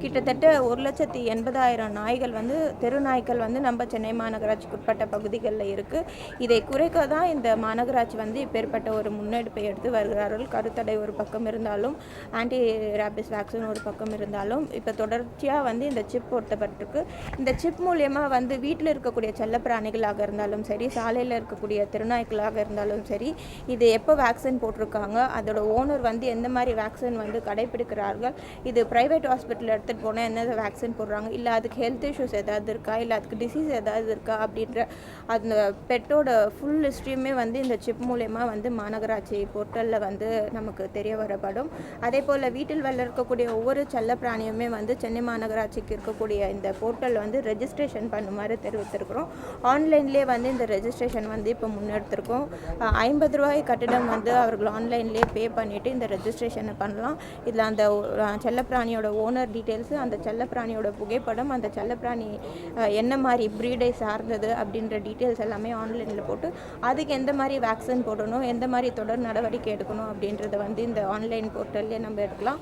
கிட்டத்தட்ட ஒரு லட்சத்தி எண்பதாயிரம் நாய்கள் வந்து தெரு நாய்கள் வந்து நம்ம சென்னை மாநகராட்சிக்கு உட்பட்ட பகுதிகளில் இருக்குது இதை குறைக்க தான் இந்த மாநகராட்சி வந்து இப்பேற்பட்ட ஒரு முன்னெடுப்பை எடுத்து வருகிறார்கள். கருத்தடை ஒரு பக்கம் இருந்தாலும் ஆன்டி ரேபிஸ் வேக்சின் ஒரு பக்கம் இருந்தாலும் இப்போ தொடர்ச்சியாக வந்து இந்த சிப் பொருத்தப்பட்டிருக்கு. இந்த சிப் மூலியமாக வந்து வீட்டில் இருக்கக்கூடிய செல்லப்பிராணிகளாக இருந்தாலும் சரி சாலையில் இருக்கக்கூடிய திருநாய்க்களாக இருந்தாலும் சரி இது எப்போ வேக்சின் போட்டிருக்காங்க அதோட ஓனர் வந்து எந்த மாதிரி வேக்சின் வந்து கடைபிடிக்கிறார்கள் இது ப்ரைவேட் ஹாஸ்பிட்டலில் எடுத்துகிட்டு போனால் என்ன வேக்சின் போடுறாங்க? இல்லை அதுக்கு ஹெல்த் இஷ்யூஸ் ஏதாவது இருக்கா? இல்லை அதுக்கு டிசீஸ் ஏதாவது இருக்கா? அப்படின்ற அந்த பெட்டோட ஃபுல் ஹிஸ்ட்ரியுமே வந்து இந்த சிப் மூலயமா வந்து மாநகராட்சி போர்ட்டலில் வந்து நமக்கு தெரிய வரப்படும். அதே போல் வீட்டில் வளர்க்கக்கூடிய ஒவ்வொரு செல்ல பிராணியுமே வந்து சென்னை மாநகராட்சிக்கு இருக்கக்கூடிய இந்த போர்ட்டல் வந்து ரெஜிஸ்ட்ரேஷன் பண்ணுமாறு தெரிவித்திருக்கிறோம். ஆன்லைன்லேயே வந்து இந்த ரெஜிஸ்ட்ரேஷன் வந்து இப்போ முன்னெடுத்திருக்கோம். ஐம்பது ரூபாய் கட்டிடம் வந்து அவர்கள் ஆன்லைன்லேயே பே பண்ணிவிட்டு இந்த ரெஜிஸ்ட்ரேஷனை பண்ணலாம். இதில் அந்த அஹ், செல்லப்பிராணியோட ஓனர் டீட்டெயில் டீட்டெயில்ஸு அந்த செல்லப்பிராணியோட புகைப்படம் அந்த செல்லப்பிராணி என்ன மாதிரி ப்ரீடை சார்ந்தது அப்படின்ற டீட்டெயில்ஸ் எல்லாமே ஆன்லைனில் போட்டு அதுக்கு எந்த மாதிரி வேக்சின் போடணும் எந்த மாதிரி தொடர் நடவடிக்கை எடுக்கணும் அப்படின்றத வந்து இந்த ஆன்லைன் போர்ட்டல்லே நம்ம எடுக்கலாம்.